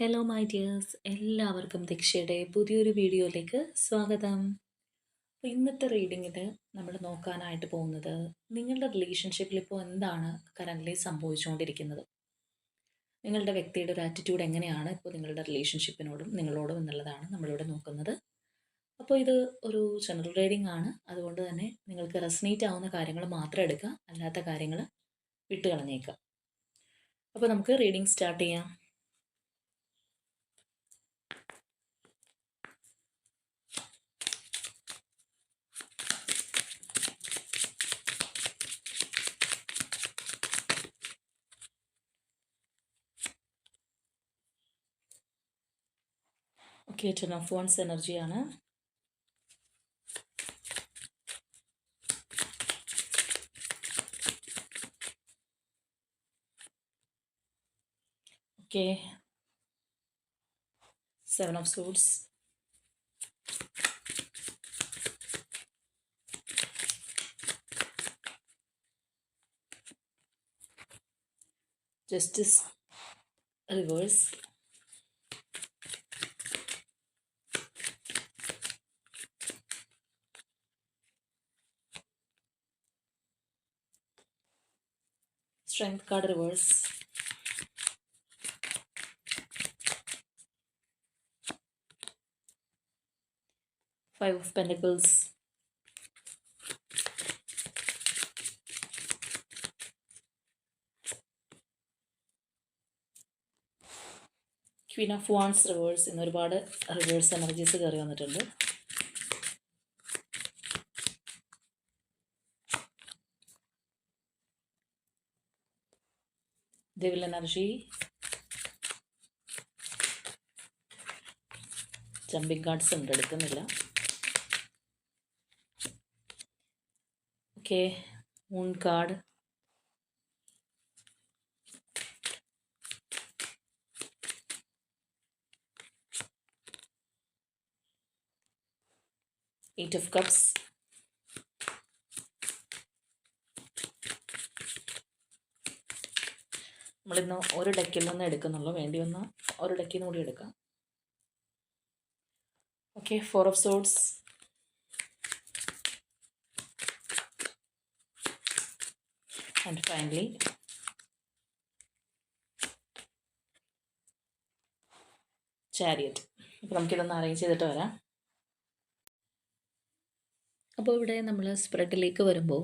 Hello my dears എല്ലാവർക്കും ദീക്ഷയുടെ പുതിയൊരു വീഡിയോയിലേക്ക് സ്വാഗതം. ഇന്നത്തെ റീഡിങ്ങിൽ നമ്മൾ നോക്കാനായിട്ട് പോകുന്നത് നിങ്ങളുടെ റിലേഷൻഷിപ്പിൽ ഇപ്പോൾ എന്താണ് കറന്റ്ലി സംഭവിച്ചുകൊണ്ടിരിക്കുന്നത്? നിങ്ങളുടെ വ്യക്തിയുടെ ഒരു ആറ്റിറ്റ്യൂഡ് എങ്ങനെയാണ് ഇപ്പോൾ നിങ്ങളുടെ റിലേഷൻഷിപ്പിനോടും നിങ്ങളോടും എന്നുള്ളതാണ് നമ്മളിവിടെ നോക്കുന്നത്. അപ്പോൾ ഇത് ഒരു ജനറൽ റീഡിംഗ് ആണ്. അതുകൊണ്ട് തന്നെ നിങ്ങൾക്ക് റെസനേറ്റ് ആവുന്ന കാര്യങ്ങൾ മാത്രം എടുക്കുക. അല്ലാത്ത കാര്യങ്ങൾ വിട്ടുകളഞ്ഞേക്കുക. അപ്പോൾ നമുക്ക് റീഡിംഗ് സ്റ്റാർട്ട് ചെയ്യാം. ഓക്കെ ടെൻ ഓഫ് വൺസ് എനർജിയാണ് okay seven of suits justice reverse strength card reverse five of pentacles. Queen of wands reverse ഇന്ന് ഒരുപാട് റിവേഴ്സ് എനർജീസ് കയറി വന്നിട്ടുണ്ട്. Devil energy ജമ്പിങ് കാർഡ്സ് ഉണ്ട് എടുക്കുന്നില്ല. Okay moon card eight of cups നമ്മളിന്ന് ഒരു ഡക്കിൽ നിന്ന് എടുക്കുന്നുള്ളൂ. വേണ്ടി വന്ന ഒരു ഡക്കിൽ നിന്ന് കൂടി എടുക്കാം. Okay four of swords and finally chariot അപ്പോൾ നമുക്കിതൊന്ന് അറേഞ്ച് ചെയ്തിട്ട് വരാം. അപ്പോൾ ഇവിടെ നമ്മൾ സ്പ്രെഡിലേക്ക് വരുമ്പോൾ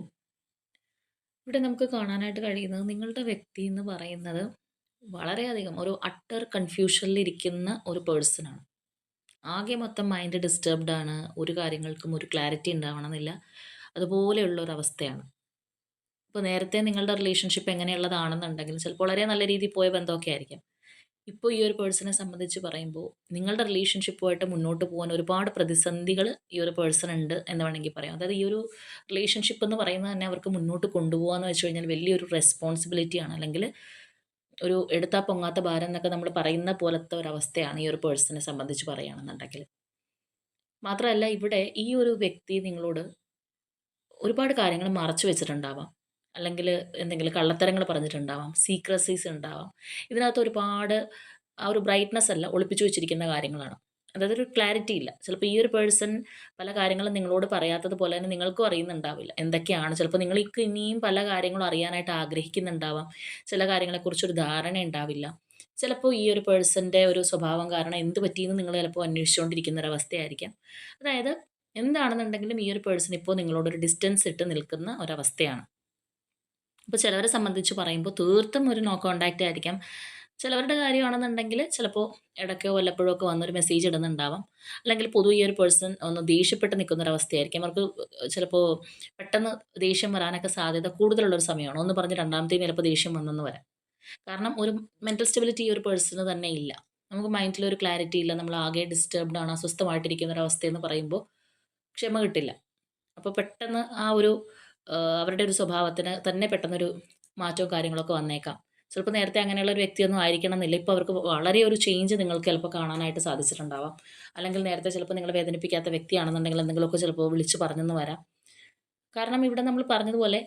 ഇവിടെ നമുക്ക് കാണാനായിട്ട് കഴിയുന്നത് നിങ്ങളുടെ വ്യക്തി എന്ന് പറയുന്നത് വളരെയധികം ഒരു അട്ടർ കൺഫ്യൂഷനിലിരിക്കുന്ന ഒരു പേഴ്സണാണ് ആകെ മൊത്തം മൈൻഡ് ഡിസ്റ്റർബ്ഡ് ആണ് ഒരു കാര്യങ്ങൾക്കും ഒരു ക്ലാരിറ്റി ഉണ്ടാവണമെന്നില്ല. അതുപോലെയുള്ള ഒരു അവസ്ഥയാണ് ഇപ്പോൾ നേരത്തെ നിങ്ങളുടെ റിലേഷൻഷിപ്പ് എങ്ങനെയുള്ളതാണെന്നുണ്ടെങ്കിൽ ചിലപ്പോൾ വളരെ നല്ല രീതിയിൽ പോയ ബന്ധമൊക്കെ ആയിരിക്കും. ഇപ്പോൾ ഈ ഒരു പേഴ്സണെ സംബന്ധിച്ച് പറയുമ്പോൾ നിങ്ങളുടെ റിലേഷൻഷിപ്പുമായിട്ട് മുന്നോട്ട് പോകാൻ ഒരുപാട് പ്രതിസന്ധികൾ ഈ ഒരു പേഴ്സൺ ഉണ്ട് എന്ന് വേണമെങ്കിൽ പറയാം. അതായത് ഈ ഒരു റിലേഷൻഷിപ്പ് എന്ന് പറയുന്നത് തന്നെ അവർക്ക് മുന്നോട്ട് കൊണ്ടുപോകാന്ന് വെച്ച് കഴിഞ്ഞാൽ വലിയൊരു റെസ്പോൺസിബിലിറ്റിയാണ് അല്ലെങ്കിൽ ഒരു എടുത്താൽ പൊങ്ങാത്ത ഭാരം എന്നൊക്കെ നമ്മൾ പറയുന്ന പോലത്തെ ഒരവസ്ഥയാണ് ഈ ഒരു പേഴ്സണെ സംബന്ധിച്ച് പറയുകയാണെന്നുണ്ടെങ്കിൽ. മാത്രമല്ല ഇവിടെ ഈ ഒരു വ്യക്തി നിങ്ങളോട് ഒരുപാട് കാര്യങ്ങൾ മറച്ചു വെച്ചിട്ടുണ്ടാവാം. അല്ലെങ്കിൽ എന്തെങ്കിലും കള്ളത്തരങ്ങൾ പറഞ്ഞിട്ടുണ്ടാവാം സീക്രസീസ് ഉണ്ടാവാം. ഇതിനകത്ത് ഒരുപാട് ആ ഒരു ബ്രൈറ്റ്നസ് അല്ല ഒളിപ്പിച്ചു വെച്ചിരിക്കുന്ന കാര്യങ്ങളാണ്. അതായത് ഒരു ക്ലാരിറ്റി ഇല്ല. ചിലപ്പോൾ ഈ ഒരു പേഴ്സൺ പല കാര്യങ്ങളും നിങ്ങളോട് പറയാത്തത് പോലെ തന്നെ നിങ്ങൾക്കും അറിയുന്നുണ്ടാവില്ല. എന്തൊക്കെയാണ്? ചിലപ്പോൾ നിങ്ങൾ ഇനിയും പല കാര്യങ്ങളും അറിയാനായിട്ട് ആഗ്രഹിക്കുന്നുണ്ടാവാം. ചില കാര്യങ്ങളെക്കുറിച്ചൊരു ധാരണ ഉണ്ടാവില്ല. ചിലപ്പോൾ ഈ ഒരു പേഴ്സന്റെ ഒരു സ്വഭാവം കാരണം എന്ത് പറ്റിയെന്ന് നിങ്ങൾ ചിലപ്പോൾ അന്വേഷിച്ചുകൊണ്ടിരിക്കുന്ന ഒരു അവസ്ഥയായിരിക്കാം. അതായത് എന്താണെന്നുണ്ടെങ്കിലും ഈ ഒരു പേഴ്സൺ ഇപ്പോൾ നിങ്ങളോടൊരു ഡിസ്റ്റൻസ് ഇട്ട് നിൽക്കുന്ന ഒരവസ്ഥയാണ്. അപ്പോൾ ചിലവരെ സംബന്ധിച്ച് പറയുമ്പോൾ തീർത്തും ഒരു നോ കോണ്ടാക്റ്റ് ആയിരിക്കാം. ചിലവരുടെ കാര്യമാണെന്നുണ്ടെങ്കിൽ ചിലപ്പോൾ ഇടയ്ക്കോ വല്ലപ്പോഴോ ഒക്കെ വന്നൊരു മെസ്സേജ് ഇടുന്നുണ്ടാവാം. അല്ലെങ്കിൽ പൊതു ഈ ഒരു പേഴ്സൺ ഒന്ന് ദേഷ്യപ്പെട്ട് അവസ്ഥയായിരിക്കും അവർക്ക് ചിലപ്പോൾ പെട്ടെന്ന് ദേഷ്യം വരാനൊക്കെ സാധ്യത കൂടുതലുള്ളൊരു സമയമാണ്. ഒന്ന് പറഞ്ഞ് രണ്ടാമത്തേന് ചിലപ്പോൾ ദേഷ്യം വന്നെന്ന് വരാം. കാരണം ഒരു മെന്റൽ സ്റ്റെബിലിറ്റി ഈ ഒരു പേഴ്സണ് തന്നെ ഇല്ല. നമുക്ക് മൈൻഡിൽ ഒരു ക്ലാരിറ്റി ഇല്ല. നമ്മൾ ആകെ ഡിസ്റ്റർബ്ഡ് ആണ് അസ്വസ്ഥമായിട്ടിരിക്കുന്ന ഒരു അവസ്ഥയെന്ന് പറയുമ്പോൾ ക്ഷമ കിട്ടില്ല. അപ്പോൾ പെട്ടെന്ന് ആ ഒരു അവരുടെ ഒരു സ്വഭാവത്തിന് തന്നെ പെട്ടെന്നൊരു മാറ്റവും കാര്യങ്ങളൊക്കെ വന്നേക്കാം. ചിലപ്പോൾ നേരത്തെ അങ്ങനെയുള്ള ഒരു വ്യക്തിയൊന്നും ആയിരിക്കണം എന്നില്ല ഇപ്പോൾ അവർക്ക് വളരെ ഒരു ചേഞ്ച് നിങ്ങൾക്ക് ചിലപ്പോൾ കാണാനായിട്ട് സാധിച്ചിട്ടുണ്ടാവാം. അല്ലെങ്കിൽ നേരത്തെ ചിലപ്പോൾ നിങ്ങൾ വേദനിപ്പിക്കാത്ത വ്യക്തിയാണെന്നുണ്ടെങ്കിൽ എന്തെങ്കിലുമൊക്കെ ചിലപ്പോൾ വിളിച്ച് പറഞ്ഞെന്ന് വരാം. കാരണം ഇവിടെ നമ്മൾ പറഞ്ഞതുപോലെ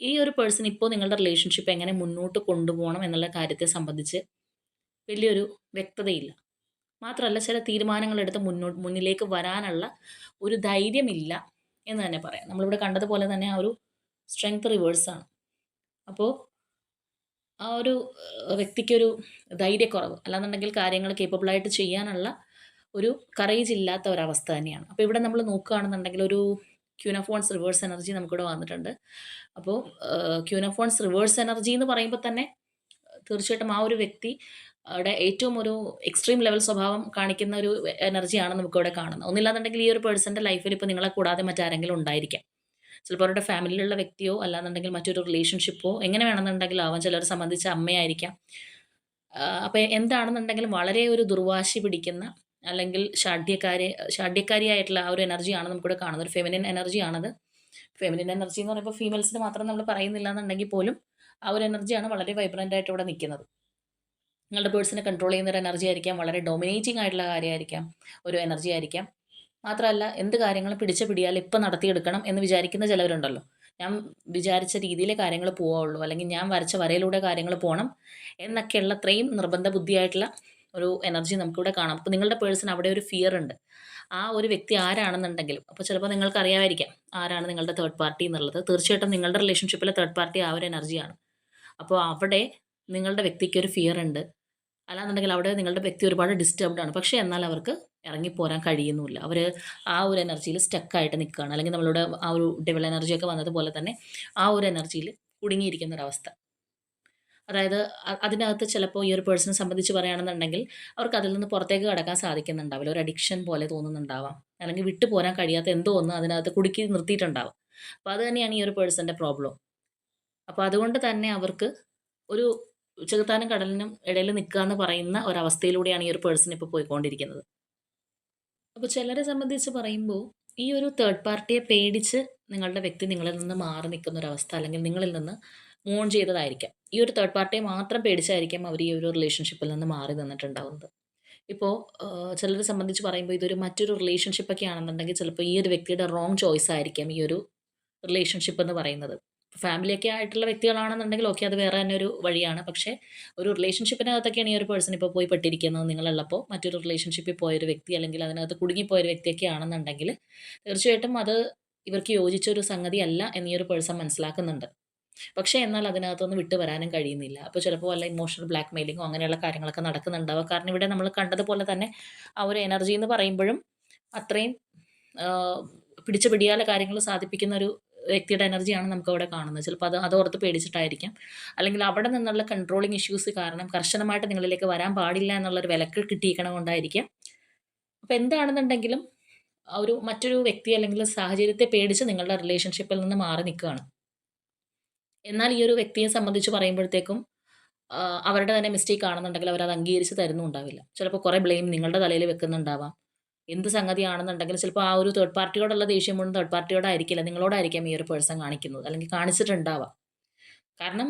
ഈ ഒരു പേഴ്സൺ ഇപ്പോൾ നിങ്ങളുടെ റിലേഷൻഷിപ്പ് എങ്ങനെ മുന്നോട്ട് കൊണ്ടുപോകണം എന്നുള്ള കാര്യത്തെ സംബന്ധിച്ച് വലിയൊരു വ്യക്തതയില്ല. മാത്രമല്ല ചില തീരുമാനങ്ങളെടുത്ത് മുന്നോട്ട് മുന്നിലേക്ക് വരാനുള്ള ഒരു ധൈര്യമില്ല. എന്ന് തന്നെ പറയാം. നമ്മളിവിടെ കണ്ടതുപോലെ തന്നെ ആ ഒരു സ്ട്രെങ്ത് റിവേഴ്സാണ് അപ്പോൾ ആ ഒരു വ്യക്തിക്കൊരു ധൈര്യക്കുറവ് അല്ലാന്നുണ്ടെങ്കിൽ കാര്യങ്ങൾ കേപ്പബിളായിട്ട് ചെയ്യാനുള്ള ഒരു കറേജ് ഇല്ലാത്ത ഒരവസ്ഥ തന്നെയാണ്. അപ്പോൾ ഇവിടെ നമ്മൾ നോക്കുകയാണെന്നുണ്ടെങ്കിൽ ഒരു ക്യൂനഫോൺസ് റിവേഴ്സ് എനർജി നമുക്കിവിടെ വന്നിട്ടുണ്ട്. അപ്പോൾ ക്യൂനഫോൺസ് റിവേഴ്സ് എനർജി എന്ന് പറയുമ്പോൾ തന്നെ തീർച്ചയായിട്ടും ആ ഒരു വ്യക്തി അവിടെ ഏറ്റവും ഒരു എക്സ്ട്രീം ലെവൽ സ്വഭാവം കാണിക്കുന്ന ഒരു എനർജിയാണ് നമുക്കിവിടെ കാണുന്നത്. ഒന്നില്ലാന്നുണ്ടെങ്കിൽ ഈ ഒരു പേഴ്സന്റെ ലൈഫിൽ ഇപ്പോൾ നിങ്ങളെ കൂടാതെ മറ്റാരെങ്കിലും ഉണ്ടായിരിക്കാം. ചിലപ്പോൾ അവരുടെ ഫാമിലിയിലുള്ള വ്യക്തിയോ അല്ലാന്നുണ്ടെങ്കിൽ മറ്റൊരു റിലേഷൻഷിപ്പോ എങ്ങനെ വേണമെന്നുണ്ടെങ്കിലും ആവാം. ചിലരെ സംബന്ധിച്ച് അമ്മയായിരിക്കാം. അപ്പോൾ എന്താണെന്നുണ്ടെങ്കിലും വളരെ ഒരു ദുർവാശി പിടിക്കുന്ന അല്ലെങ്കിൽ ഷാഢ്യക്കാരി ഷാഢ്യക്കാരിയായിട്ടുള്ള ആ ഒരു എനർജിയാണ് നമുക്കിവിടെ കാണുന്നത്. ഒരു ഫെമിനിൻ എനർജിയാണത് ഫെമിനിൻ എനർജി എന്ന് പറയുമ്പോൾ ഫീമെയിൽസിന് മാത്രം നമ്മൾ പറയുന്നില്ല എന്നുണ്ടെങ്കിൽ പോലും ആ ഒരു എനർജിയാണ് വളരെ വൈബ്രന്റ് ആയിട്ട് ഇവിടെ നിൽക്കുന്നത്. നിങ്ങളുടെ പേഴ്സണെ കൺട്രോൾ ചെയ്യുന്ന ഒരു എനർജി ആയിരിക്കാം. വളരെ ഡൊമിനേറ്റിംഗ് ആയിട്ടുള്ള കാര്യമായിരിക്കാം. ഒരു എനർജി ആയിരിക്കാം. മാത്രമല്ല എന്ത് കാര്യങ്ങളും പിടിച്ച പിടിയാൽ ഇപ്പം നടത്തിയെടുക്കണം എന്ന് വിചാരിക്കുന്ന ചിലവരുണ്ടല്ലോ. ഞാൻ വിചാരിച്ച രീതിയിലെ കാര്യങ്ങൾ പോവുള്ളൂ അല്ലെങ്കിൽ ഞാൻ വരച്ച വരയിലൂടെ കാര്യങ്ങൾ പോകണം എന്നൊക്കെയുള്ള അത്രയും നിർബന്ധ ബുദ്ധിയായിട്ടുള്ള ഒരു എനർജി നമുക്കിവിടെ കാണാം. അപ്പോൾ നിങ്ങളുടെ പേഴ്സൺ അവിടെ ഒരു ഫിയർ ഉണ്ട്. ആ ഒരു വ്യക്തി ആരാണെന്നുണ്ടെങ്കിലും അപ്പോൾ ചിലപ്പോൾ നിങ്ങൾക്ക് അറിയാമായിരിക്കാം ആരാണ് നിങ്ങളുടെ തേർഡ് പാർട്ടി എന്നുള്ളത്. തീർച്ചയായിട്ടും നിങ്ങളുടെ റിലേഷൻഷിപ്പിലെ തേർഡ് പാർട്ടി ആ ഒരു എനർജിയാണ് അപ്പോൾ അവിടെ നിങ്ങളുടെ വ്യക്തിക്ക് ഒരു ഫിയർ ഉണ്ട്. അല്ലാന്നുണ്ടെങ്കിൽ അവിടെ നിങ്ങളുടെ വ്യക്തി ഒരുപാട് ഡിസ്റ്റർബ്ഡ് ആണ്. പക്ഷേ എന്നാൽ അവർക്ക് ഇറങ്ങിപ്പോരാൻ കഴിയുന്നുമില്ല. അവർ ആ ഒരു എനർജിയിൽ സ്റ്റക്കായിട്ട് നിൽക്കുകയാണ്. അല്ലെങ്കിൽ നമ്മളുടെ ആ ഒരു ഡെവൽ എനർജിയൊക്കെ വന്നതുപോലെ തന്നെ ആ ഒരു എനർജിയിൽ കുടുങ്ങിയിരിക്കുന്ന ഒരവസ്ഥ അതായത് അതിനകത്ത് ചിലപ്പോൾ ഈ ഒരു പേഴ്സണെ സംബന്ധിച്ച് പറയുകയാണെന്നുണ്ടെങ്കിൽ അവർക്ക് അതിൽ നിന്ന് പുറത്തേക്ക് കടക്കാൻ സാധിക്കുന്നുണ്ടാവില്ല. ഒരു അഡിക്ഷൻ പോലെ തോന്നുന്നുണ്ടാവാം. അല്ലെങ്കിൽ വിട്ടു പോരാൻ കഴിയാത്ത എന്തോ ഒന്ന് അതിനകത്ത് കുടുക്കി നിർത്തിയിട്ടുണ്ടാവാം. അപ്പോൾ അത് തന്നെയാണ് ഈ ഒരു പേഴ്സന്റെ പ്രോബ്ലം അപ്പോൾ അതുകൊണ്ട് തന്നെ അവർക്ക് ഒരു ചെകുത്താനും കടലിനും ഇടയിൽ നിൽക്കുക എന്ന് പറയുന്ന ഒരവസ്ഥയിലൂടെയാണ് ഈ ഒരു പേഴ്സൺ ഇപ്പോൾ പോയിക്കൊണ്ടിരിക്കുന്നത്. അപ്പോൾ ചിലരെ സംബന്ധിച്ച് പറയുമ്പോൾ ഈ ഒരു തേർഡ് പാർട്ടിയെ പേടിച്ച് നിങ്ങളുടെ വ്യക്തി നിങ്ങളിൽ നിന്ന് മാറി നിൽക്കുന്ന ഒരു അവസ്ഥ അല്ലെങ്കിൽ നിങ്ങളിൽ നിന്ന് മൂൺ ചെയ്തതായിരിക്കാം. ഈ ഒരു തേർഡ് പാർട്ടിയെ മാത്രം പേടിച്ചായിരിക്കാം അവർ ഈ ഒരു റിലേഷൻഷിപ്പിൽ നിന്ന് മാറി നിന്നിട്ടുണ്ടാവുന്നത്. ഇപ്പോൾ ചിലരെ സംബന്ധിച്ച് പറയുമ്പോൾ ഇതൊരു മറ്റൊരു റിലേഷൻഷിപ്പൊക്കെ ആണെന്നുണ്ടെങ്കിൽ ചിലപ്പോൾ ഈ ഒരു വ്യക്തിയുടെ റോങ് ചോയ്സ് ആയിരിക്കാം ഈ ഒരു റിലേഷൻഷിപ്പ് എന്ന് പറയുന്നത്. ഫാമിലിയൊക്കെ ആയിട്ടുള്ള വ്യക്തികളാണെന്നുണ്ടെങ്കിൽ ഓക്കെ അത് വേറെ തന്നെ ഒരു വഴിയാണ്. പക്ഷേ ഒരു റിലേഷൻഷിപ്പിനകത്തൊക്കെയാണ് ഈ ഒരു പേഴ്സൺ ഇപ്പോൾ പോയി പെട്ടിരിക്കുന്നത് നിങ്ങളുള്ളപ്പോൾ. മറ്റൊരു റിലേഷൻഷിപ്പിൽ പോയൊരു വ്യക്തി അല്ലെങ്കിൽ അതിനകത്ത് കുടുങ്ങിപ്പോയൊരു വ്യക്തിയൊക്കെ ആണെന്നുണ്ടെങ്കിൽ തീർച്ചയായിട്ടും അത് ഇവർക്ക് യോജിച്ച ഒരു സംഗതി അല്ല എന്ന് ഈ ഒരു പേഴ്സൺ മനസ്സിലാക്കുന്നുണ്ട്. പക്ഷേ എന്നാൽ അതിനകത്തൊന്ന് വിട്ടു വരാനും കഴിയുന്നില്ല. അപ്പോൾ ചിലപ്പോൾ വല്ല ഇമോഷണൽ ബ്ലാക്ക് മെയിലിങ്ങോ അങ്ങനെയുള്ള കാര്യങ്ങളൊക്കെ നടക്കുന്നുണ്ടാവുക കാരണം ഇവിടെ നമ്മൾ കണ്ടതുപോലെ തന്നെ ആ ഒരു എനർജി എന്ന് പറയുമ്പോഴും അത്രയും പിടിച്ചു പിടിയാല കാര്യങ്ങൾ സാധിപ്പിക്കുന്ന ഒരു വ്യക്തിയുടെ എനർജിയാണ് നമുക്ക് അവിടെ കാണുന്നത്. ചിലപ്പോൾ അത് അതോർത്ത് പേടിച്ചിട്ടായിരിക്കാം. അല്ലെങ്കിൽ അവിടെ നിന്നുള്ള കൺട്രോളിങ് ഇഷ്യൂസ് കാരണം കർശനമായിട്ട് നിങ്ങളിലേക്ക് വരാൻ പാടില്ല എന്നുള്ളൊരു വിലക്ക് കിട്ടിയിരിക്കണം കൊണ്ടായിരിക്കാം. അപ്പോൾ എന്താണെന്നുണ്ടെങ്കിലും ഒരു മറ്റൊരു വ്യക്തി അല്ലെങ്കിൽ സാഹചര്യത്തെ പേടിച്ച് നിങ്ങളുടെ റിലേഷൻഷിപ്പിൽ നിന്ന് മാറി നിൽക്കുകയാണ്. എന്നാൽ ഈ ഒരു വ്യക്തിയെ സംബന്ധിച്ച് പറയുമ്പോഴത്തേക്കും അവരുടെ തന്നെ മിസ്റ്റേക്ക് ആണെന്നുണ്ടെങ്കിൽ അവരത് അംഗീകരിച്ച് തരുന്നുണ്ടാവില്ല ചിലപ്പോൾ കുറേ ബ്ലെയിം നിങ്ങളുടെ തലയിൽ വെക്കുന്നുണ്ടാവാം. എന്ത് സംഗതിയാണെന്നുണ്ടെങ്കിൽ ചിലപ്പോൾ ആ ഒരു തേർഡ് പാർട്ടിയോടുള്ള ദേഷ്യം മുഴുവൻ തേർഡ് പാർട്ടിയോടായിരിക്കില്ല നിങ്ങളോടായിരിക്കാം ഈ ഒരു പേഴ്സൺ കാണിക്കുന്നത്. അല്ലെങ്കിൽ കാണിച്ചിട്ടുണ്ടാവാം. കാരണം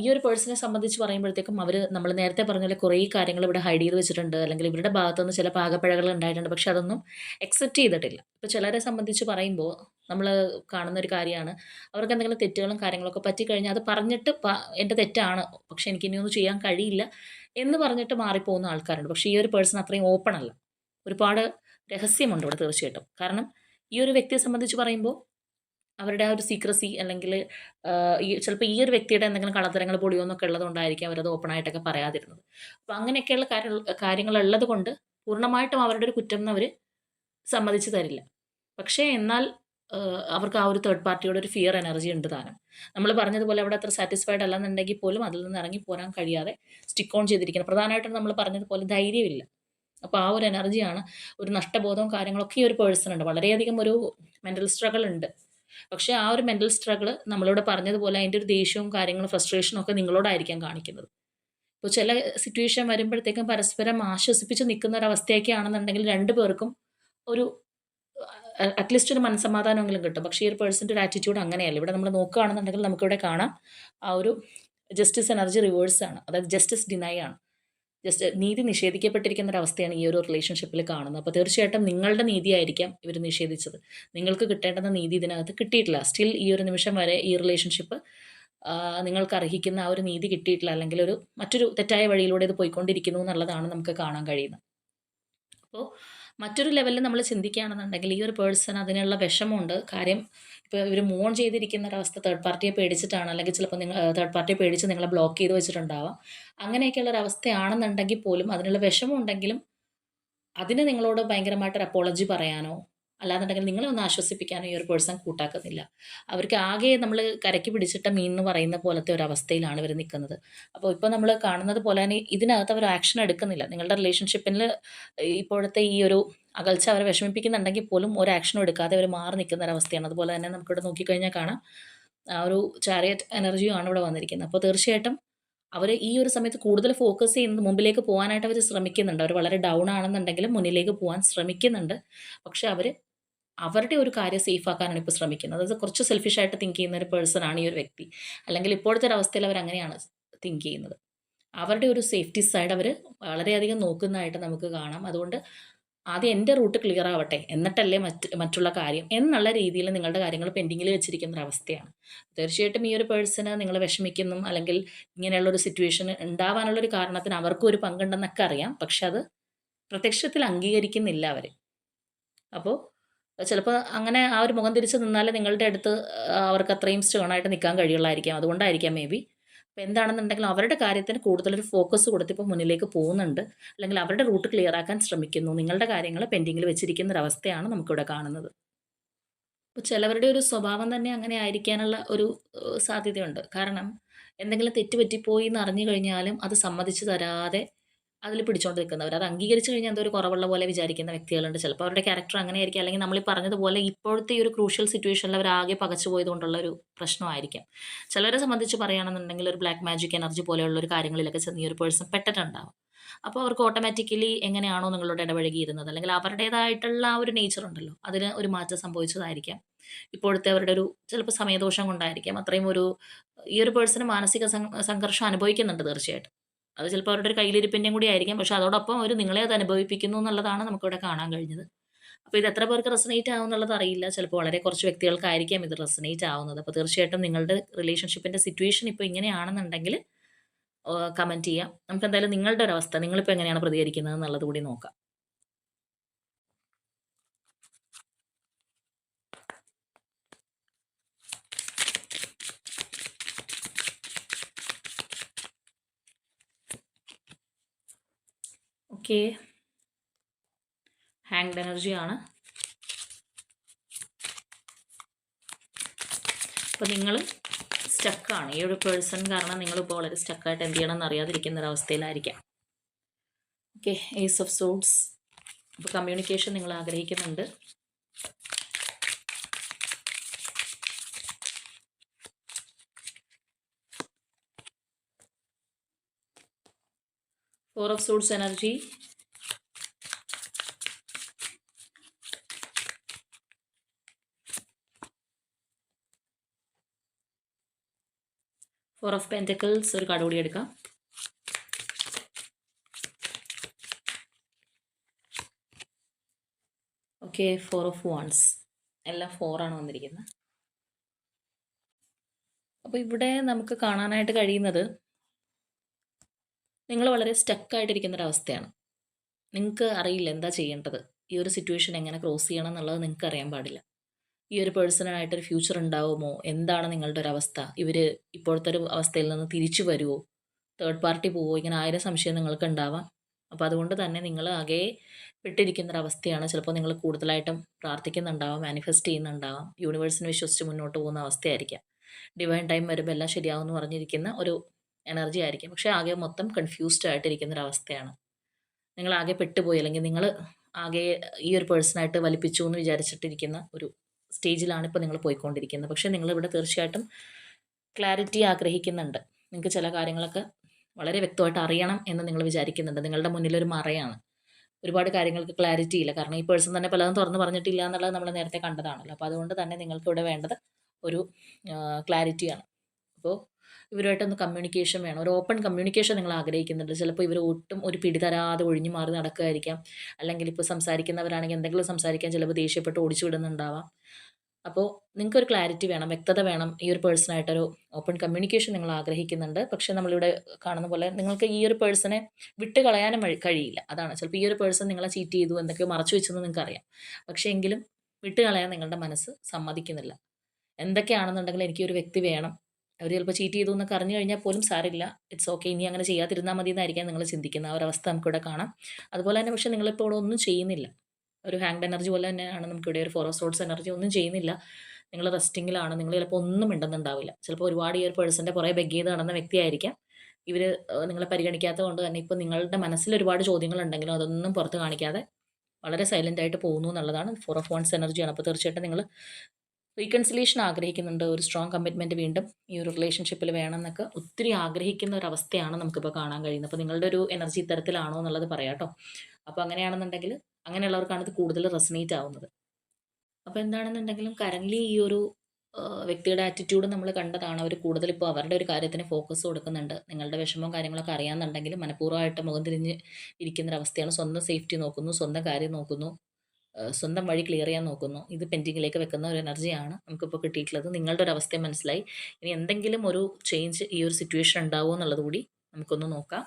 ഈ ഒരു പേഴ്സണെ സംബന്ധിച്ച് പറയുമ്പോഴത്തേക്കും അവർ നമ്മൾ നേരത്തെ പറഞ്ഞ പോലെ കുറേ കാര്യങ്ങൾ ഇവിടെ ഹൈഡ് ചെയ്ത് വെച്ചിട്ടുണ്ട്. അല്ലെങ്കിൽ ഇവരുടെ ഭാഗത്തുനിന്ന് ചില പാകപ്പിഴകൾ ഉണ്ടായിട്ടുണ്ട്. പക്ഷെ അതൊന്നും അക്സെപ്റ്റ് ചെയ്തിട്ടില്ല. ഇപ്പോൾ ചിലരെ സംബന്ധിച്ച് പറയുമ്പോൾ നമ്മൾ കാണുന്ന ഒരു കാര്യമാണ്. അവർക്ക് എന്തെങ്കിലും തെറ്റുകളും കാര്യങ്ങളൊക്കെ പറ്റിക്കഴിഞ്ഞാൽ അത് പറഞ്ഞിട്ട് എന്റെ തെറ്റാണ്. പക്ഷെ എനിക്ക് ഇനിയൊന്നും ചെയ്യാൻ കഴിയില്ല എന്ന് പറഞ്ഞിട്ട് മാറിപ്പോകുന്ന ആൾക്കാരുണ്ട്. പക്ഷേ ഈ ഒരു പേഴ്സൺ അത്രയും ഓപ്പൺ അല്ല. ഒരുപാട് രഹസ്യമുണ്ട് ഇവിടെ തീർച്ചയായിട്ടും. കാരണം ഈ ഒരു വ്യക്തിയെ സംബന്ധിച്ച് പറയുമ്പോൾ അവരുടെ ആ ഒരു സീക്രസി അല്ലെങ്കിൽ ഈ ചിലപ്പോൾ ഈ ഒരു വ്യക്തിയുടെ എന്തെങ്കിലും കള്ളത്തരങ്ങൾ പൊളിയോ എന്നൊക്കെ ഉള്ളതുകൊണ്ടായിരിക്കും അവരത് ഓപ്പൺ ആയിട്ടൊക്കെ പറയാതിരുന്നത്. അപ്പോൾ അങ്ങനെയൊക്കെയുള്ള കാര്യങ്ങൾ കാര്യങ്ങളുള്ളത് കൊണ്ട് പൂർണമായിട്ടും അവരുടെ ഒരു കുറ്റം അവർ സമ്മതിച്ചു തരില്ല. പക്ഷേ എന്നാൽ അവർക്ക് ആ ഒരു തേർഡ് പാർട്ടിയുടെ ഒരു ഫിയർ എനർജി ഉണ്ട് താനും. നമ്മൾ പറഞ്ഞതുപോലെ അവിടെ അത്ര സാറ്റിസ്ഫൈഡ് അല്ലെന്നുണ്ടെങ്കിൽ പോലും അതിൽ നിന്ന് ഇറങ്ങി പോരാൻ കഴിയാതെ സ്റ്റിക്ക് ഓൺ ചെയ്തിരിക്കുന്നത് പ്രധാനമായിട്ടും നമ്മൾ പറഞ്ഞതുപോലെ ധൈര്യമില്ല. അപ്പോൾ ആ ഒരു എനർജിയാണ് ഒരു നഷ്ടബോധവും കാര്യങ്ങളൊക്കെ ഈ ഒരു പേഴ്സണുണ്ട് വളരെയധികം ഒരു മെന്റൽ സ്ട്രഗിൾ ഉണ്ട്. പക്ഷേ ആ ഒരു മെന്റൽ സ്ട്രഗിൾ നമ്മളോട് പറഞ്ഞതുപോലെ അതിന്റെ ഒരു ദേഷ്യവും കാര്യങ്ങളും ഫ്രസ്ട്രേഷനും ഒക്കെ നിങ്ങളോടായിരിക്കാം കാണിക്കുന്നത്. ഇപ്പോൾ ചില സിറ്റുവേഷൻ വരുമ്പോഴത്തേക്കും പരസ്പരം ആശ്വസിപ്പിച്ച് നിൽക്കുന്ന ഒരു അവസ്ഥയൊക്കെ ആണെന്നുണ്ടെങ്കിൽ രണ്ടു പേർക്കും ഒരു അറ്റ്ലീസ്റ്റ് ഒരു മനസ്സമാധാനമെങ്കിലും കിട്ടും. പക്ഷേ ഈ ഒരു പേഴ്സന്റെ ഒരു ആറ്റിറ്റ്യൂഡ് അങ്ങനെയല്ല. ഇവിടെ നമ്മൾ നോക്കുകയാണെന്നുണ്ടെങ്കിൽ നമുക്കിവിടെ കാണാം ആ ഒരു ജസ്റ്റിസ് എനർജി റിവേഴ്സ് ആണ്. അതായത് ജസ്റ്റിസ് ഡിനൈ ആണ്. ജസ്റ്റ് നീതി നിഷേധിക്കപ്പെട്ടിരിക്കുന്ന ഒരു അവസ്ഥയാണ് ഈ ഒരു റിലേഷൻഷിപ്പിൽ കാണുന്നത്. അപ്പോൾ തീർച്ചയായിട്ടും നിങ്ങളുടെ നീതിയായിരിക്കാം ഇവർ നിഷേധിച്ചത്. നിങ്ങൾക്ക് കിട്ടേണ്ടുന്ന നീതി ഇതിനകത്ത് കിട്ടിയിട്ടില്ല. സ്റ്റിൽ ഈ ഒരു നിമിഷം വരെ ഈ റിലേഷൻഷിപ്പ് നിങ്ങൾക്ക് അർഹിക്കുന്ന ആ ഒരു നീതി കിട്ടിയിട്ടില്ല. അല്ലെങ്കിൽ ഒരു മറ്റൊരു തെറ്റായ വഴിയിലൂടെ ഇത് പോയിക്കൊണ്ടിരിക്കുന്നു എന്നുള്ളതാണ് നമുക്ക് കാണാൻ കഴിയുന്നത്. അപ്പോൾ മറ്റൊരു ലെവലിൽ നമ്മൾ ചിന്തിക്കുകയാണെന്നുണ്ടെങ്കിൽ ഈ ഒരു പേഴ്സൺ അതിനുള്ള വിഷമമുണ്ട്. കാര്യം ഇപ്പോൾ ഇവർ മൂൺ ചെയ്തിരിക്കുന്ന ഒരവസ്ഥ തേർഡ് പാർട്ടിയെ പേടിച്ചിട്ടാണ്. അല്ലെങ്കിൽ ചിലപ്പോൾ നിങ്ങൾ തേർഡ് പാർട്ടിയെ പേടിച്ച് നിങ്ങളെ ബ്ലോക്ക് ചെയ്ത് വെച്ചിട്ടുണ്ടാവാം. അങ്ങനെയൊക്കെയുള്ള ഒരു അവസ്ഥയാണെന്നുണ്ടെങ്കിൽ പോലും അതിനുള്ള വിഷമമുണ്ടെങ്കിലും അതിന് നിങ്ങളോട് ഭയങ്കരമായിട്ടൊരു അപ്പോളജി പറയാനോ അല്ലാന്നുണ്ടെങ്കിൽ നിങ്ങളെ ഒന്ന് ആശ്വസിപ്പിക്കാനോ ഈ ഒരു പേഴ്സൺ കൂട്ടാക്കുന്നില്ല. അവർക്ക് ആകെ നമ്മൾ കരയ്ക്ക് പിടിച്ചിട്ട മീൻ എന്ന് പറയുന്ന പോലത്തെ ഒരു അവസ്ഥയിലാണ് ഇവർ നിൽക്കുന്നത് അപ്പോൾ ഇപ്പോൾ നമ്മൾ കാണുന്നത് പോലെ തന്നെ ഇതിനകത്ത് അവർ ആക്ഷൻ എടുക്കുന്നില്ല. നിങ്ങളുടെ റിലേഷൻഷിപ്പിൽ ഇപ്പോഴത്തെ ഈ ഒരു അകൽച്ച അവരെ വിഷമിപ്പിക്കുന്നുണ്ടെങ്കിൽ പോലും ഒരു ആക്ഷനും എടുക്കാതെ അവർ മാറി നിൽക്കുന്ന ഒരു അവസ്ഥയാണ്. അതുപോലെ തന്നെ നമുക്കിവിടെ നോക്കിക്കഴിഞ്ഞാൽ കാണാം ആ ഒരു ചാരിയറ്റ് എനർജിയുമാണ് ഇവിടെ വന്നിരിക്കുന്നത്. അപ്പോൾ തീർച്ചയായിട്ടും അവർ ഈ ഒരു സമയത്ത് കൂടുതൽ ഫോക്കസ് ചെയ്യുന്നത് മുമ്പിലേക്ക് പോകാനായിട്ട് അവർ ശ്രമിക്കുന്നുണ്ട്. അവർ വളരെ ഡൗൺ ആണെന്നുണ്ടെങ്കിലും മുന്നിലേക്ക് പോകാൻ ശ്രമിക്കുന്നുണ്ട്. പക്ഷെ അവർ അവരുടെ ഒരു കാര്യം സേഫ് ആക്കാനാണ് ഇപ്പോൾ ശ്രമിക്കുന്നത്. അതായത് കുറച്ച് സെൽഫിഷ് ആയിട്ട് തിങ്ക് ചെയ്യുന്ന ഒരു പേഴ്സൺ ആണ് ഈ ഒരു വ്യക്തി. അല്ലെങ്കിൽ ഇപ്പോഴത്തെ ഒരു അവസ്ഥയിൽ അവർ അങ്ങനെയാണ് തിങ്ക് ചെയ്യുന്നത്. അവരുടെ ഒരു സേഫ്റ്റി സൈഡ് അവർ വളരെയധികം നോക്കുന്നതായിട്ട് നമുക്ക് കാണാം. അതുകൊണ്ട് ആദ്യം എന്റെ റൂട്ട് ക്ലിയർ ആവട്ടെ. എന്നിട്ടല്ലേ മറ്റ് മറ്റുള്ള കാര്യം എന്നുള്ള രീതിയിൽ നിങ്ങളുടെ കാര്യങ്ങൾ പെൻഡിങ്ങിൽ വെച്ചിരിക്കുന്ന അവസ്ഥയാണ്. തീർച്ചയായിട്ടും ഈ ഒരു പേഴ്സണ് നിങ്ങൾ വിഷമിക്കുന്നു അല്ലെങ്കിൽ ഇങ്ങനെയുള്ള ഒരു സിറ്റുവേഷൻ ഉണ്ടാവാനുള്ളൊരു കാരണത്തിന് അവർക്കും ഒരു പങ്കുണ്ടെന്നൊക്കെ അറിയാം. പക്ഷെ അത് പ്രത്യക്ഷത്തിൽ അംഗീകരിക്കുന്നില്ല അവർ അപ്പോൾ ചിലപ്പോൾ അങ്ങനെ ആ ഒരു മുഖം തിരിച്ച് നിന്നാലേ നിങ്ങളുടെ അടുത്ത് അവർക്ക് അത്രയും സ്ട്രോണായിട്ട് നിൽക്കാൻ കഴിയുള്ളായിരിക്കാം. അതുകൊണ്ടായിരിക്കാം മേ ബി അപ്പോൾ എന്താണെന്നുണ്ടെങ്കിലും അവരുടെ കാര്യത്തിന് കൂടുതലൊരു ഫോക്കസ് കൊടുത്തിപ്പോൾ മുന്നിലേക്ക് പോകുന്നുണ്ട്. അല്ലെങ്കിൽ അവരുടെ റൂട്ട് ക്ലിയർ ആക്കാൻ ശ്രമിക്കുന്നു. നിങ്ങളുടെ കാര്യങ്ങൾ പെൻഡിങ്ങിൽ വെച്ചിരിക്കുന്ന ഒരു അവസ്ഥയാണ് നമുക്കിവിടെ കാണുന്നത്. അപ്പോൾ ചിലവരുടെ ഒരു സ്വഭാവം തന്നെ അങ്ങനെ ആയിരിക്കാനുള്ള ഒരു സാധ്യതയുണ്ട്. കാരണം എന്തെങ്കിലും തെറ്റ് പറ്റിപ്പോയി എന്ന് അറിഞ്ഞു കഴിഞ്ഞാലും അത് സമ്മതിച്ചു തരാതെ അതിൽ പിടിച്ചോണ്ട് നിൽക്കുന്നവർ അത് അംഗീകരിച്ചു കഴിഞ്ഞാൽ എന്തോ ഒരു കുറവുള്ള പോലെ വിചാരിക്കുന്ന വ്യക്തികളുണ്ട്. ചിലപ്പോൾ അവരുടെ ക്യാരക്ടർ അങ്ങനെയായിരിക്കും. അല്ലെങ്കിൽ നമ്മൾ പറഞ്ഞതുപോലെ ഇപ്പോഴത്തെ ഈ ഒരു ക്രൂഷ്യൽ സിറ്റുവേഷനിൽ അവർ ആകെ പകച്ചു പോയതുകൊണ്ടുള്ള ഒരു പ്രശ്നമായിരിക്കാം. ചിലരെ സംബന്ധിച്ച് പറയുകയാണെന്നുണ്ടെങ്കിൽ ഒരു ബ്ലാക്ക് മാജിക് എനർജി പോലെയുള്ള ഒരു കാര്യങ്ങളിലൊക്കെ ചെന്ന് ഈ ഒരു പേഴ്സൺ പെട്ടിട്ടുണ്ടാവും. അപ്പോൾ അവർക്ക് ഓട്ടോമാറ്റിക്കലി എങ്ങനെയാണോ നിങ്ങളോട് ഇടപഴകിയിരുന്നത് അല്ലെങ്കിൽ അവരുടേതായിട്ടുള്ള ആ ഒരു നേച്ചർ ഉണ്ടല്ലോ. അതിന് ഒരു മാറ്റം സംഭവിച്ചതായിരിക്കാം. ഇപ്പോഴത്തെ അവരുടെ ഒരു ചിലപ്പോൾ സമയദോഷം കൊണ്ടായിരിക്കാം. അത്രയും ഒരു ഈ ഒരു പേഴ്സൺ മാനസിക സംഘർഷം അനുഭവിക്കുന്നുണ്ട് തീർച്ചയായിട്ടും. അത് ചിലപ്പോൾ അവരുടെ ഒരു കയ്യിലിരിപ്പിന്റെയും കൂടി ആയിരിക്കാം. പക്ഷെ അതോടൊപ്പം അവർ നിങ്ങളെ അത് അനുഭവിപ്പിക്കുന്നു എന്നുള്ളതാണ് നമുക്കിവിടെ കാണാൻ കഴിഞ്ഞത്. അപ്പോൾ ഇത് എത്ര പേർക്ക് റെസനേറ്റ് ആവും എന്നുള്ളത് അറിയില്ല. ചിലപ്പോൾ വളരെ കുറച്ച് വ്യക്തികൾക്കായിരിക്കാം ഇത് റെസനേറ്റ് ആവുന്നത്. അപ്പോൾ തീർച്ചയായിട്ടും നിങ്ങളുടെ റിലേഷൻഷിപ്പിന്റെ സിറ്റുവേഷൻ ഇപ്പോൾ ഇങ്ങനെയാണെന്നുണ്ടെങ്കിൽ കമന്റ് ചെയ്യാം. നമുക്ക് എന്തായാലും നിങ്ങളുടെ ഒരു അവസ്ഥ നിങ്ങളിപ്പോൾ എങ്ങനെയാണ് പ്രതികരിക്കുന്നത് എന്നുള്ളത് കൂടി നോക്കാം. ഓക്കെ. ഹാങ്ഡ് എനർജി ആണ്. അപ്പോൾ നിങ്ങൾ സ്റ്റക്കാണ് ഈ ഒരു പേഴ്സൺ കാരണം നിങ്ങളിപ്പോൾ വളരെ സ്റ്റക്കായിട്ട് എന്ത് ചെയ്യണം എന്ന് അറിയാതിരിക്കുന്ന ഒരവസ്ഥയിലായിരിക്കാം ഓക്കെ ഏസ് ഓഫ് സോഡ്സ് അപ്പോൾ കമ്മ്യൂണിക്കേഷൻ നിങ്ങൾ ആഗ്രഹിക്കുന്നുണ്ട്. Four of suits energy four of pentacles ഒരു കാർഡ് കൂടി എടുക്കാം. ഓക്കെ ഫോർ ഓഫ് വൺസ് എല്ലാം ഫോറാണ് വന്നിരിക്കുന്നത്. അപ്പോൾ ഇവിടെ നമുക്ക് കാണാനായിട്ട് കഴിയുന്നത് നിങ്ങൾ വളരെ സ്റ്റക്കായിട്ടിരിക്കുന്ന ഒരവസ്ഥയാണ് നിങ്ങൾക്ക് അറിയില്ല എന്താ ചെയ്യേണ്ടത്. ഈ ഒരു സിറ്റുവേഷൻ എങ്ങനെ ക്രോസ് ചെയ്യണം എന്നുള്ളത് നിങ്ങൾക്ക് അറിയാൻ പാടില്ല. ഈ ഒരു പേഴ്സണായിട്ടൊരു ഫ്യൂച്ചർ ഉണ്ടാവുമോ? എന്താണ് നിങ്ങളുടെ ഒരു അവസ്ഥ? ഇവർ ഇപ്പോഴത്തെ ഒരു അവസ്ഥയിൽ നിന്ന് തിരിച്ചു വരുമോ തേർഡ് പാർട്ടി പോവോ? ഇങ്ങനെ ആയിരം സംശയം നിങ്ങൾക്ക് ഉണ്ടാവാം. അപ്പോൾ അതുകൊണ്ട് തന്നെ നിങ്ങൾ ആകെ പെട്ടിരിക്കുന്ന ഒരു അവസ്ഥയാണ് ചിലപ്പോൾ നിങ്ങൾ കൂടുതലായിട്ടും പ്രാർത്ഥിക്കുന്നുണ്ടാവാം മാനിഫെസ്റ്റ് ചെയ്യുന്നുണ്ടാവാം. യൂണിവേഴ്സിനെ വിശ്വസിച്ച് മുന്നോട്ട് പോകുന്ന അവസ്ഥയായിരിക്കാം. ഡിവൈൻ ടൈം വരുമ്പോൾ എല്ലാം ശരിയാവും എന്ന് പറഞ്ഞിരിക്കുന്ന ഒരു എനർജി ആയിരിക്കും. പക്ഷേ ആകെ മൊത്തം കൺഫ്യൂസ്ഡ് ആയിട്ടിരിക്കുന്ന ഒരു അവസ്ഥയാണ് നിങ്ങൾ ആകെ പെട്ടുപോയി. അല്ലെങ്കിൽ നിങ്ങൾ ആകെ ഈ ഒരു പേഴ്സണായിട്ട് വലിപ്പിച്ചു എന്ന് വിചാരിച്ചിട്ടിരിക്കുന്ന ഒരു സ്റ്റേജിലാണ് ഇപ്പോൾ നിങ്ങൾ പോയിക്കൊണ്ടിരിക്കുന്നത്. പക്ഷേ നിങ്ങളിവിടെ തീർച്ചയായിട്ടും ക്ലാരിറ്റി ആഗ്രഹിക്കുന്നുണ്ട്. നിങ്ങൾക്ക് ചില കാര്യങ്ങളൊക്കെ വളരെ വ്യക്തമായിട്ട് അറിയണം എന്ന് നിങ്ങൾ വിചാരിക്കുന്നുണ്ട്. നിങ്ങളുടെ മുന്നിലൊരു മറയാണ്. ഒരുപാട് കാര്യങ്ങൾക്ക് ക്ലാരിറ്റി ഇല്ല. കാരണം ഈ പേഴ്സൺ തന്നെ പലതും തുറന്ന് പറഞ്ഞിട്ടില്ല എന്നുള്ളത് നമ്മൾ നേരത്തെ കണ്ടതാണല്ലോ. അപ്പോൾ അതുകൊണ്ട് തന്നെ നിങ്ങൾക്ക് ഇവിടെ വേണ്ടത് ഒരു ക്ലാരിറ്റിയാണ് അപ്പോൾ ഇവരുമായിട്ടൊന്ന് കമ്മ്യൂണിക്കേഷൻ വേണം. ഒരു ഓപ്പൺ കമ്മ്യൂണിക്കേഷൻ നിങ്ങൾ ആഗ്രഹിക്കുന്നുണ്ട്. ചിലപ്പോൾ ഇവർ ഒട്ടും ഒരു പിടി തരാതെ ഒഴിഞ്ഞു മാറി നടക്കുമായിരിക്കാം അല്ലെങ്കിൽ ഇപ്പോൾ സംസാരിക്കുന്നവരാണെങ്കിൽ എന്തെങ്കിലും സംസാരിക്കാൻ ചിലപ്പോൾ ദേഷ്യപ്പെട്ട് ഓടിച്ചു വിടുന്നുണ്ടാവാം. അപ്പോൾ നിങ്ങൾക്കൊരു ക്ലാരിറ്റി വേണം വ്യക്തത വേണം ഈ ഒരു പേഴ്സണായിട്ടൊരു ഓപ്പൺ കമ്മ്യൂണിക്കേഷൻ നിങ്ങൾ ആഗ്രഹിക്കുന്നുണ്ട്. പക്ഷേ നമ്മളിവിടെ കാണുന്ന പോലെ നിങ്ങൾക്ക് ഈ ഒരു പേഴ്സണെ വിട്ട് കളയാനും കഴിയില്ല. അതാണ്. ചിലപ്പോൾ ഈ ഒരു പേഴ്സൺ നിങ്ങളെ ചീറ്റ് ചെയ്തു എന്തൊക്കെയോ മറച്ചു വെച്ചെന്ന് നിങ്ങൾക്ക് അറിയാം പക്ഷേ എങ്കിലും വിട്ട് കളയാൻ നിങ്ങളുടെ മനസ്സ് സമ്മതിക്കുന്നില്ല. എന്തൊക്കെയാണെന്നുണ്ടെങ്കിൽ എനിക്ക് ഒരു വ്യക്തി വേണം. അവർ ചിലപ്പോൾ ചീറ്റ് ചെയ്തു എന്നൊക്കെ അറിഞ്ഞു കഴിഞ്ഞാൽ പോലും സാരില്ല ഇറ്റ്സ് ഓക്കെ ഇനി അങ്ങനെ ചെയ്യാതിരുന്നാൽ മതി എന്നായിരിക്കാം നിങ്ങൾ ചിന്തിക്കുന്ന ആ ഒരു അവസ്ഥ നമുക്കിവിടെ കാണാം. അതുപോലെ തന്നെ പക്ഷേ നിങ്ങളിപ്പോൾ ഇവിടെ ഒന്നും ചെയ്യുന്നില്ല. ഒരു ഹാങ്ഡ് എനർജി പോലെ തന്നെയാണ് നമുക്കിവിടെ ഒരു ഫോർ റോഡ്സ് എനർജി ഒന്നും ചെയ്യുന്നില്ല. നിങ്ങൾ റെസ്റ്റിങ്ങിലാണ് നിങ്ങൾ ചിലപ്പോൾ ഒന്നും ഉണ്ടെന്നുണ്ടാവില്ല ചിലപ്പോൾ ഒരുപാട് ഈ ഒരു പേഴ്സന്റെ പുറകെ ബെഗ് ചെയ്ത് നടന്ന വ്യക്തിയായിരിക്കാം. ഇവർ നിങ്ങളെ പരിഗണിക്കാത്തത് കൊണ്ട് തന്നെ ഇപ്പോൾ നിങ്ങളുടെ മനസ്സിൽ ഒരുപാട് ചോദ്യങ്ങളുണ്ടെങ്കിലും അതൊന്നും പുറത്ത് കാണിക്കാതെ വളരെ സൈലന്റ് ആയിട്ട് പോകുന്നു എന്നുള്ളതാണ്. ഫോർ ഓഫ് വൺസ് എനർജിയാണ് അപ്പോൾ തീർച്ചയായിട്ടും നിങ്ങൾ റീകൺസിലേഷൻ ആഗ്രഹിക്കുന്നുണ്ട്. ഒരു സ്ട്രോങ് കമ്മിറ്റ്മെന്റ് വീണ്ടും ഈ ഒരു റിലേഷൻഷിപ്പിൽ വേണം എന്നൊക്കെ ഒത്തിരി ആഗ്രഹിക്കുന്ന ഒരു അവസ്ഥയാണ് നമുക്കിപ്പോൾ കാണാൻ കഴിയുന്നത്. അപ്പോൾ നിങ്ങളുടെ ഒരു എനർജി ഇത്തരത്തിലാണോ എന്നുള്ളത് പറയാം കേട്ടോ. അപ്പോൾ അങ്ങനെയാണെന്നുണ്ടെങ്കിൽ അങ്ങനെയുള്ളവർക്കാണ് ഇത് കൂടുതൽ റെസനേറ്റ് ആവുന്നത്. അപ്പോൾ എന്താണെന്നുണ്ടെങ്കിലും കറന്റ്ലി ഈ ഒരു വ്യക്തിയുടെ ആറ്റിറ്റ്യൂഡ് നമ്മൾ കണ്ടതാണ്. അവർ കൂടുതൽ ഇപ്പോൾ അവരുടെ ഒരു കാര്യത്തിന് ഫോക്കസ് കൊടുക്കുന്നുണ്ട്. നിങ്ങളുടെ വിഷമവും കാര്യങ്ങളൊക്കെ അറിയാമെന്നുണ്ടെങ്കിലും മനഃപൂർവമായിട്ട് മുഖം തിരിഞ്ഞ് ഇരിക്കുന്നൊരവസ്ഥയാണ് സ്വന്തം സേഫ്റ്റി നോക്കുന്നു സ്വന്തം കാര്യം നോക്കുന്നു. സ്വന്തം വഴി ക്ലിയർ ചെയ്യാൻ നോക്കുന്നു. ഇത് പെൻഡിങ്ങിലേക്ക് വെക്കുന്ന ഒരു എനർജിയാണ് നമുക്കിപ്പോൾ കിട്ടിയിട്ടുള്ളത്. നിങ്ങളുടെ ഒരു അവസ്ഥയെ മനസ്സിലായി. ഇനി എന്തെങ്കിലും ഒരു ചേഞ്ച് ഈ ഒരു സിറ്റുവേഷൻ ഉണ്ടാവുമോ എന്നുള്ളത് കൂടി നമുക്കൊന്ന് നോക്കാം.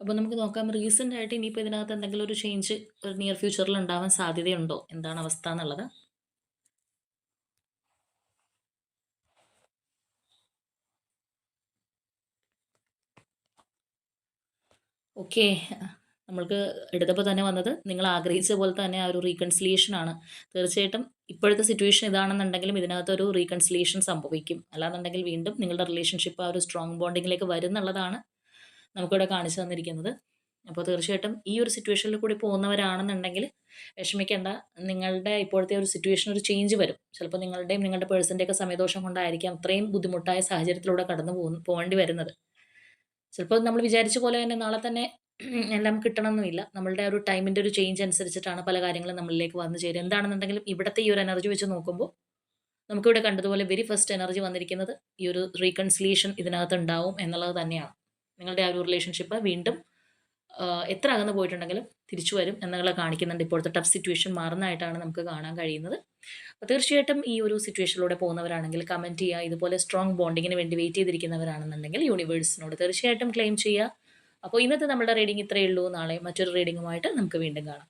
അപ്പോൾ നമുക്ക് നോക്കാം. റീസെന്റ് ആയിട്ട് ഇനിയിപ്പോൾ ഇതിനകത്ത് എന്തെങ്കിലും ഒരു ചേഞ്ച് ഒരു നിയർ ഫ്യൂച്ചറിൽ ഉണ്ടാവാൻ സാധ്യതയുണ്ടോ? എന്താണ് അവസ്ഥ എന്നുള്ളത്? ഓക്കെ. നമ്മൾക്ക് എടുത്തപ്പോൾ തന്നെ വന്നത് നിങ്ങൾ ആഗ്രഹിച്ച പോലെ തന്നെ ആ ഒരു റീകൺസിലിയേഷൻ ആണ്. തീർച്ചയായിട്ടും ഇപ്പോഴത്തെ സിറ്റുവേഷൻ ഇതാണെന്നുണ്ടെങ്കിലും ഇതിനകത്ത് ഒരു റീകൺസിലിയേഷൻ സംഭവിക്കും. അല്ലാന്നുണ്ടെങ്കിൽ വീണ്ടും നിങ്ങളുടെ റിലേഷൻഷിപ്പ് ആ ഒരു സ്ട്രോങ് ബോണ്ടിങ്ങിലേക്ക് വരുന്നുള്ളതാണ് നമുക്കിവിടെ കാണിച്ചു തന്നിരിക്കുന്നത്. അപ്പോൾ തീർച്ചയായിട്ടും ഈ ഒരു സിറ്റുവേഷനിൽ കൂടി പോകുന്നവരാണെന്നുണ്ടെങ്കിൽ വിഷമിക്കേണ്ട. നിങ്ങളുടെ ഇപ്പോഴത്തെ ഒരു സിറ്റുവേഷൻ ഒരു ചേഞ്ച് വരും. ചിലപ്പോൾ നിങ്ങളുടെയും നിങ്ങളുടെ പേഴ്സന്റെയൊക്കെ സമയദോഷം കൊണ്ടായിരിക്കാം അത്രയും ബുദ്ധിമുട്ടായ സാഹചര്യത്തിലൂടെ കടന്നു പോകേണ്ടി വരുന്നത്. ചിലപ്പോൾ നമ്മൾ വിചാരിച്ച പോലെ തന്നെ നാളെ തന്നെ എല്ലാം കിട്ടണമെന്നില്ല നമ്മളുടെ ഒരു ടൈമിന്റെ ഒരു ചേഞ്ച് അനുസരിച്ചിട്ടാണ് പല കാര്യങ്ങളും നമ്മളിലേക്ക് വന്നു ചേരുക. എന്താണെന്നുണ്ടെങ്കിലും ഇവിടുത്തെ ഈ ഒരു എനർജി വെച്ച് നോക്കുമ്പോൾ നമുക്കിവിടെ കണ്ടതുപോലെ വെരി ഫസ്റ്റ് എനർജി വന്നിരിക്കുന്നത് ഈ ഒരു റീകൺസിലിയേഷൻ ഇതിനകത്ത് ഉണ്ടാവും എന്നുള്ളത് തന്നെയാണ്. നിങ്ങളുടെ ആ ഒരു റിലേഷൻഷിപ്പ് വീണ്ടും എത്ര അകന്ന് പോയിട്ടുണ്ടെങ്കിലും തിരിച്ചു വരും എന്നുള്ളത് കാണിക്കുന്നുണ്ട് ഇപ്പോഴത്തെ ടഫ് സിറ്റുവേഷൻ മാറുന്നതായിട്ടാണ് നമുക്ക് കാണാൻ കഴിയുന്നത്. അപ്പോൾ തീർച്ചയായിട്ടും ഈ ഒരു സിറ്റുവേഷനിലൂടെ പോകുന്നവരാണെങ്കിൽ കമന്റ് ചെയ്യുക ഇതുപോലെ സ്ട്രോങ് ബോണ്ടിങ്ങിന് വേണ്ടി വെയിറ്റ് ചെയ്തിരിക്കുന്നവരാണെന്നുണ്ടെങ്കിൽ യൂണിവേഴ്സിനോട് തീർച്ചയായിട്ടും ക്ലെയിം ചെയ്യുക. അപ്പോൾ ഇന്നത്തെ നമ്മുടെ റീഡിംഗ് ഇത്രയേ ഉള്ളൂ. നാളെ മറ്റൊരു റീഡിങ്ങുമായിട്ട് നമുക്ക് വീണ്ടും കാണാം.